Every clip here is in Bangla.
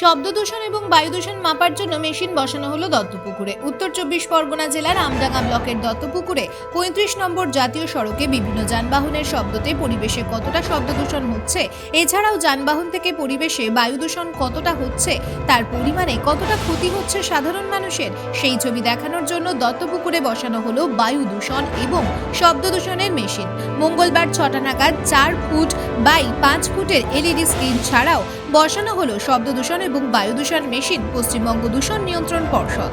শব্দ দূষণ এবং বায়ু দূষণ মাপার জন্য মেশিন বসানো হলো দত্তপুকুরে। উত্তর চব্বিশ পরগনা জেলার আমডাঙ্গা ব্লকের দত্তপুকুরে পঁয়ত্রিশ নম্বর জাতীয় সড়কে বিভিন্ন যানবাহনের শব্দতে পরিবেশে কতটা শব্দ দূষণ হচ্ছে, এছাড়াও যানবাহন থেকে পরিবেশে বায়ু দূষণ কতটা হচ্ছে, তার পরিমাণে কতটা ক্ষতি হচ্ছে সাধারণ মানুষের, সেই ছবি দেখানোর জন্য দত্তপুকুরে বসানো হলো বায়ু দূষণ এবং শব্দ দূষণের মেশিন। মঙ্গলবার ছটা নাগাদ চার ফুট বাই পাঁচ ফুটের এলইডি স্ক্রিন ছাড়াও বসানো হলো শব্দ দূষণ এবং বায়ু দূষণ মেশিন পশ্চিমবঙ্গ দূষণ নিয়ন্ত্রণ পর্ষদ।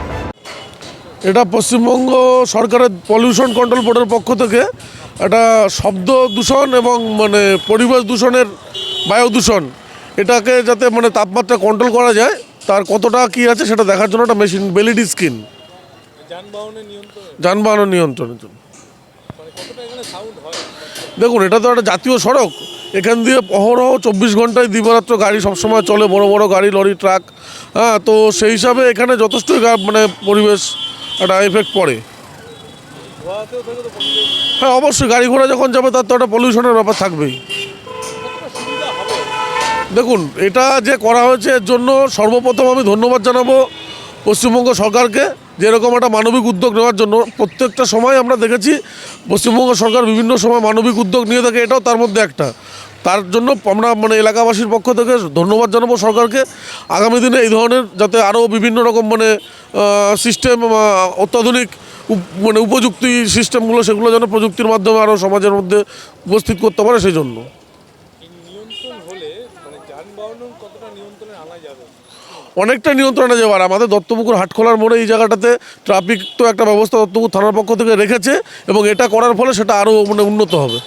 এটা পশ্চিমবঙ্গ সরকারের পলিউশন কন্ট্রোল বোর্ডের পক্ষ থেকে একটা শব্দ দূষণ এবং মানে পরিবেশ দূষণের বায়ু দূষণ এটাকে যাতে মানে তাপমাত্রা কন্ট্রোল করা যায় তার কতটা কী আছে সেটা দেখার জন্য একটা মেশিন বেলিডি স্কিন যানবাহনের যানবাহন নিয়ন্ত্রণের জন্য। মানে কতটা এখানে সাউন্ড হয়? দেখুন এটা তো একটা জাতীয় সড়ক এখান দিয়ে অহরহ চব্বিশ ঘন্টায় দিবারাত্র গাড়ি সবসময় চলে, বড় বড় গাড়ি, লরি, ট্রাক। হ্যাঁ তো সেই হিসাবে এখানে যথেষ্ট মানে পরিবেশ, একটা এফেক্ট পড়ে। হ্যাঁ অবশ্যই গাড়ি ঘোড়া যখন যাবে তার তো একটা পলিউশনের ব্যাপার থাকবেই। দেখুন, এটা যে করা হয়েছে এর জন্য সর্বপ্রথম আমি ধন্যবাদ জানাব পশ্চিমবঙ্গ সরকারকে, যে এরকম একটা মানবিক উদ্যোগ নেওয়ার জন্য। প্রত্যেকটা সময় আমরা দেখেছি, পশ্চিমবঙ্গ সরকার বিভিন্ন সময় মানবিক উদ্যোগ নিয়ে থাকে, এটাও তার মধ্যে একটা। তার জন্য আমরা মানে এলাকাবাসীর পক্ষ থেকে ধন্যবাদ জানাব সরকারকে। আগামী দিনে এই ধরনের যাতে আরও বিভিন্ন রকম মানে সিস্টেম অত্যাধুনিক মানে উপযুক্তি সিস্টেমগুলো সেগুলো যেন প্রযুক্তির মাধ্যমে আরও সমাজের মধ্যে উপস্থিত করতে পারে সেই জন্য এই নিয়ন্ত্রণ যাবে অনেকটা যাবার আমাদের দত্তপুকুর হাটখোলার মোড়ে এই জায়গাটাতে ট্রাফিক তো একটা ব্যবস্থা দত্তপুকুর থানার পক্ষ থেকে রেখেছে এবং এটা করার ফলে সেটা আরও মানে উন্নত হবে।